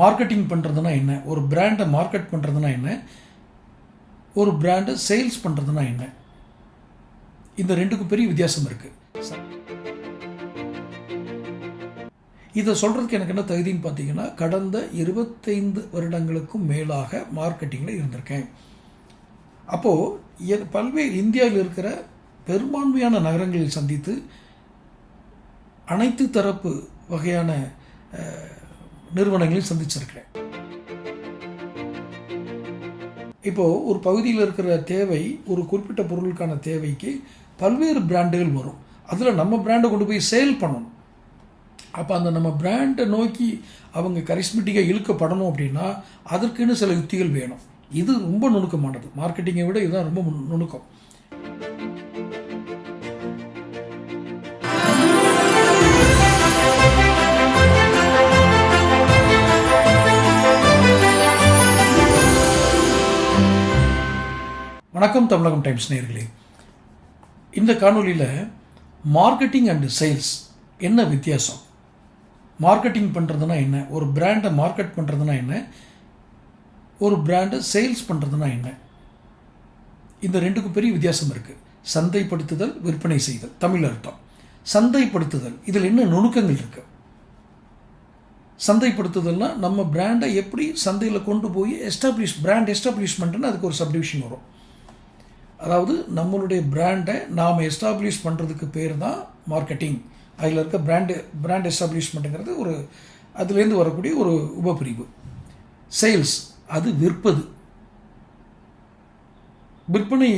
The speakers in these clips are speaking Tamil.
மார்க்கெட்டிங் பண்ணுறதுனா என்ன? ஒரு பிராண்டை மார்க்கெட் பண்ணுறதுனா என்ன? ஒரு பிராண்டை சேல்ஸ் பண்ணுறதுனா என்ன? இந்த ரெண்டுக்கும் பெரிய வித்தியாசம் இருக்குது இதை சொல்கிறதுக்கு எனக்கு என்ன தகுதின்னு பார்த்தீங்கன்னா கடந்த இருபத்தைந்து வருடங்களுக்கும் மேலாக மார்க்கெட்டிங்கில் இருந்திருக்கேன். அப்போது பல்வேறு இந்தியாவில் இருக்கிற பெரும்பான்மையான நகரங்களில் சந்தித்து அனைத்து தரப்பு வகையான நிறுவனங்களையும் சந்திச்சிருக்கிறேன். இப்போது ஒரு பகுதியில் இருக்கிற தேவை ஒரு குறிப்பிட்ட பொருளுக்கான தேவைக்கு பல்வேறு பிராண்டுகள் வரும். அதில் நம்ம பிராண்டை கொண்டு போய் சேல் பண்ணணும். அப்போ அந்த நம்ம பிராண்டை நோக்கி அவங்க கரிஸ்மெட்டிக்காக இழுக்கப்படணும் அப்படின்னா அதற்குன்னு சில யுக்திகள் வேணும். இது ரொம்ப நுணுக்கமானது. மார்க்கெட்டிங்கை விட இதுதான் ரொம்ப நுணுக்கம். வணக்கம் தமிழகம் டைம்ஸ் நேர்களே. இந்த காணொலியில் மார்க்கெட்டிங் அண்டு சேல்ஸ் என்ன வித்தியாசம்? மார்க்கெட்டிங் பண்ணுறதுனா என்ன? ஒரு பிராண்டை மார்க்கெட் பண்ணுறதுனா என்ன? ஒரு பிராண்டை சேல்ஸ் பண்ணுறதுனா என்ன? இந்த ரெண்டுக்கும் பெரிய வித்தியாசம் இருக்குது சந்தைப்படுத்துதல் விற்பனை செய்தல். தமிழ் அர்த்தம். சந்தைப்படுத்துதல். இதில் என்ன நுணுக்கங்கள் இருக்குது சந்தைப்படுத்துதல்னா நம்ம பிராண்டை எப்படி சந்தையில் கொண்டு போய் எஸ்டாப்ளிஷ் பிராண்ட் எஸ்டாப்ளிஷ்மெண்ட்னு அதுக்கு ஒரு சப்டிவிஷன் வரும். அதாவது நம்மளுடைய பிராண்டை நாம் எஸ்டாப்ளிஷ் பண்ணுறதுக்கு பேர் தான் மார்க்கெட்டிங் அதில் இருக்க பிராண்டு பிராண்ட் எஸ்டாப்ளிஷ்மெண்ட்டுங்கிறது ஒரு அதுலேருந்து வரக்கூடிய ஒரு உபப்பிரிவு. சேல்ஸ் அது விற்பது. விற்பனை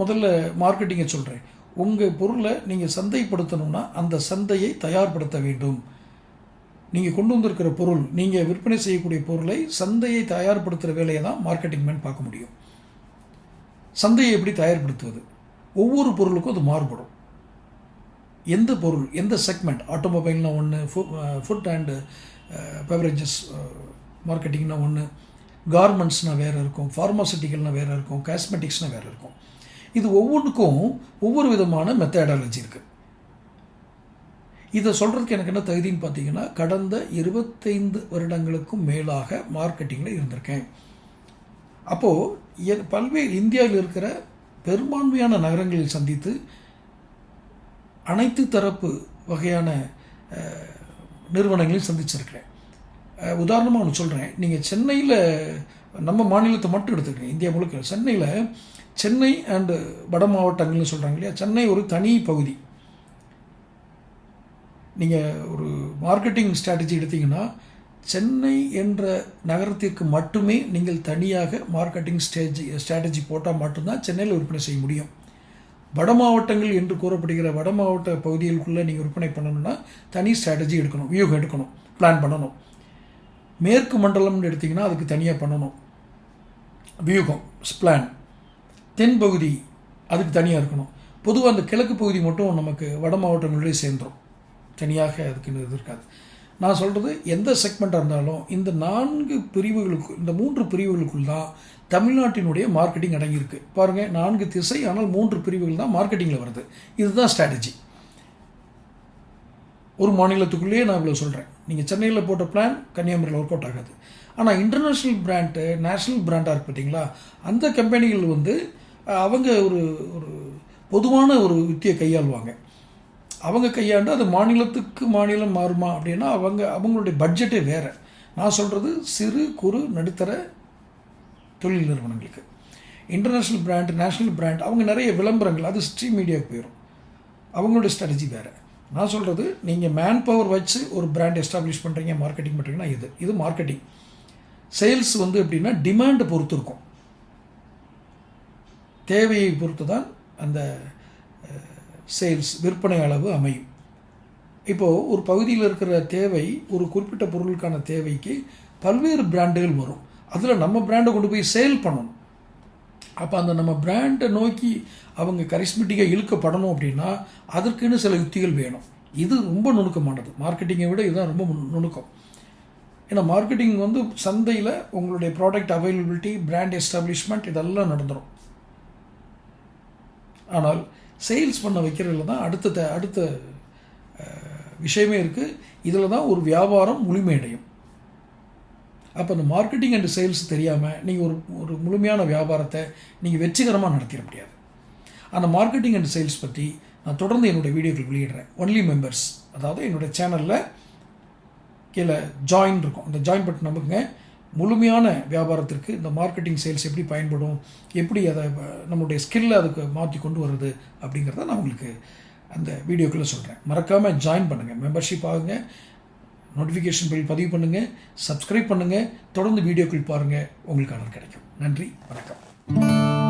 முதல்ல மார்க்கெட்டிங்கை சொல்கிறேன் உங்கள் பொருளை நீங்கள் சந்தைப்படுத்தணும்னா அந்த சந்தையை தயார்படுத்த வேண்டும். நீங்கள் கொண்டு வந்திருக்கிற பொருள் நீங்கள் விற்பனை செய்யக்கூடிய பொருளை சந்தையை தயார்படுத்துகிற வேலையை தான் மார்க்கெட்டிங் மேன் பார்க்க முடியும். சந்தையை எப்படி தயார்படுத்துவது? ஒவ்வொரு பொருளுக்கும் அது மாறுபடும். எந்த பொருள் எந்த செக்மெண்ட் ஆட்டோமொபைல்னா ஒன்று ஃபுட் அண்டு பெவரேஜஸ் மார்க்கெட்டிங்னா ஒன்று கார்மெண்ட்ஸ்னால் வேறு இருக்கும் ஃபார்மாசிட்டிக்கல்னால் வேறு இருக்கும் காஸ்மெட்டிக்ஸ்னால் வேறு இருக்கும். இது ஒவ்வொன்றுக்கும் ஒவ்வொரு விதமான மெத்தடாலஜி இருக்குது இதை சொல்கிறதுக்கு எனக்கு என்ன தகுதின்னு பார்த்தீங்கன்னா கடந்த இருபத்தைந்து வருடங்களுக்கும் மேலாக மார்க்கெட்டிங்கில் இருந்திருக்கேன். அப்போது பல்வேறு இந்தியாவில் இருக்கிற பெரும்பான்மையான நகரங்களில் சந்தித்து அனைத்து தரப்பு வகையான நிறுவனங்களையும் சந்திச்சிருக்கிறேன். உதாரணமாக ஒன்று சொல்கிறேன் நீங்கள் சென்னையில் நம்ம மாநிலத்தை மட்டும் எடுத்துக்கிறேன் இந்தியா முழுக்க. சென்னையில் சென்னை அண்டு வட மாவட்டங்கள்னு சொல்கிறாங்க இல்லையா? சென்னை ஒரு தனி பகுதி. நீங்கள் ஒரு மார்க்கெட்டிங் ஸ்ட்ராட்டஜி எடுத்தீங்கன்னா சென்னை என்ற நகரத்திற்கு மட்டுமே நீங்கள் தனியாக மார்க்கெட்டிங் ஸ்டேஜி ஸ்ட்ராட்டஜி போட்டால் மட்டும்தான் சென்னையில் விற்பனை செய்ய முடியும். வட மாவட்டங்கள் என்று கூறப்படுகிற வட மாவட்ட பகுதிகளுக்குள்ளே நீங்கள் விற்பனை பண்ணணும்னா தனி ஸ்ட்ராட்டஜி எடுக்கணும் வியூகம் எடுக்கணும் பிளான் பண்ணணும். மேற்கு மண்டலம்னு எடுத்திங்கன்னா அதுக்கு தனியாக பண்ணணும். வியூகம் பிளான் தென்பகுதி அதுக்கு தனியாக இருக்கணும். பொதுவாக அந்த கிழக்கு பகுதி மட்டும் நமக்கு வட மாவட்டங்களோடய சேர்ந்துடும் தனியாக அதுக்குன்னு இது இருக்காது. நான் சொல்கிறது எந்த செக்மெண்ட்டாக இருந்தாலும் இந்த நான்கு பிரிவுகளுக்கு இந்த மூன்று பிரிவுகளுக்குள் தான் தமிழ்நாட்டினுடைய மார்க்கெட்டிங் அடங்கியிருக்கு. பாருங்கள் நான்கு திசை ஆனால் மூன்று பிரிவுகள் தான் மார்க்கெட்டிங்கில் வருது. இதுதான் ஸ்ட்ராட்டஜி ஒரு மாநிலத்துக்குள்ளேயே நான் இவ்வளோ சொல்கிறேன் நீங்கள் சென்னையில் போட்ட பிளான் கன்னியாகுமரியில் ஒர்க் அவுட் ஆகாது. ஆனால் இன்டர்நேஷ்னல் பிராண்டு நேஷ்னல் பிராண்டாக இருக்கு பார்த்தீங்களா? அந்த கம்பெனிகள் வந்து அவங்க ஒரு ஒரு பொதுவான ஒரு யுத்தியை கையாளுவாங்க. அவங்க கையாண்டு அது மாநிலத்துக்கு மாநிலம் மாறுமா அப்படின்னா அவங்க அவங்களுடைய பட்ஜெட்டே வேறு. நான் சொல்கிறது சிறு குறு நடுத்தர தொழில் நிறுவனங்களுக்கு. இன்டர்நேஷ்னல் பிராண்ட் நேஷ்னல் பிராண்ட் அவங்க நிறைய விளம்பரங்கள் அது ஸ்ட்ரீம் மீடியாவுக்கு போயிடும் அவங்களுடைய ஸ்ட்ராட்டஜி வேறு. நான் சொல்கிறது நீங்கள் மேன் பவர் வச்சு ஒரு பிராண்ட் எஸ்டாப்ளிஷ் பண்ணுறீங்க மார்க்கெட்டிங் பண்ணுறீங்கன்னா இது இது மார்க்கெட்டிங் சேல்ஸ் வந்து எப்படின்னா டிமாண்டை பொறுத்து இருக்கும். தேவையை பொறுத்து தான் அந்த சேல்ஸ் விற்பனை அளவு அமையும். இப்போது ஒரு பகுதியில் இருக்கிற தேவை ஒரு குறிப்பிட்ட பொருளுக்கான தேவைக்கு பல்வேறு பிராண்டுகள் வரும். அதில் நம்ம பிராண்டை கொண்டு போய் சேல் பண்ணணும். அப்போ அந்த நம்ம பிராண்டை நோக்கி அவங்க கரிஸ்மெட்டிக்காக இழுக்கப்படணும் அப்படின்னா அதற்குன்னு சில யுக்திகள் வேணும். இது ரொம்ப நுணுக்கமானது. மார்க்கெட்டிங்கை விட இதுதான் ரொம்ப நுணுக்கம். ஏன்னா மார்க்கெட்டிங் வந்து சந்தையில் உங்களுடைய ப்ராடக்ட் அவைலபிலிட்டி பிராண்ட் எஸ்டாப்ளிஷ்மெண்ட் இதெல்லாம் நடந்துடும் ஆனால் சேல்ஸ் பண்ண வைக்கிறதுல தான் அடுத்த த- அடுத்த விஷயமே இருக்குது இதில் தான் ஒரு வியாபாரம் முழுமையடையும் அப்போ அந்த மார்க்கெட்டிங் அண்ட் சேல்ஸ் தெரியாமல் நீங்கள் ஒரு ஒரு முழுமையான வியாபாரத்தை நீங்கள் வெற்றிகரமாக நடத்திட முடியாது. அந்த மார்க்கெட்டிங் அண்ட் சேல்ஸ் பற்றி நான் தொடர்ந்து என்னுடைய வீடியோக்கள் வெளியிடுறேன். ஒன்லி மெம்பர்ஸ் அதாவது என்னுடைய சேனலில் கீழே ஜாயின் இருக்கும். அந்த ஜாயின் பட்டன் நமக்குங்க முழுமையான வியாபாரத்திற்கு இந்த மார்க்கெட்டிங் சேல்ஸ் எப்படி பயன்படும் எப்படி அதை நம்மளுடைய ஸ்கில்லை அதுக்கு மாற்றி கொண்டு வருது அப்படிங்கிறத நான் உங்களுக்கு அந்த வீடியோக்குள்ளே சொல்கிறேன் மறக்காமல் ஜாயின் பண்ணுங்கள் மெம்பர்ஷிப் ஆகுங்க. நோட்டிஃபிகேஷன் பில் பதிவு பண்ணுங்கள் சப்ஸ்கிரைப் பண்ணுங்கள் தொடர்ந்து வீடியோக்கள் பாருங்கள் உங்களுக்கு ஆர்டர் கிடைக்கும். நன்றி. வணக்கம்.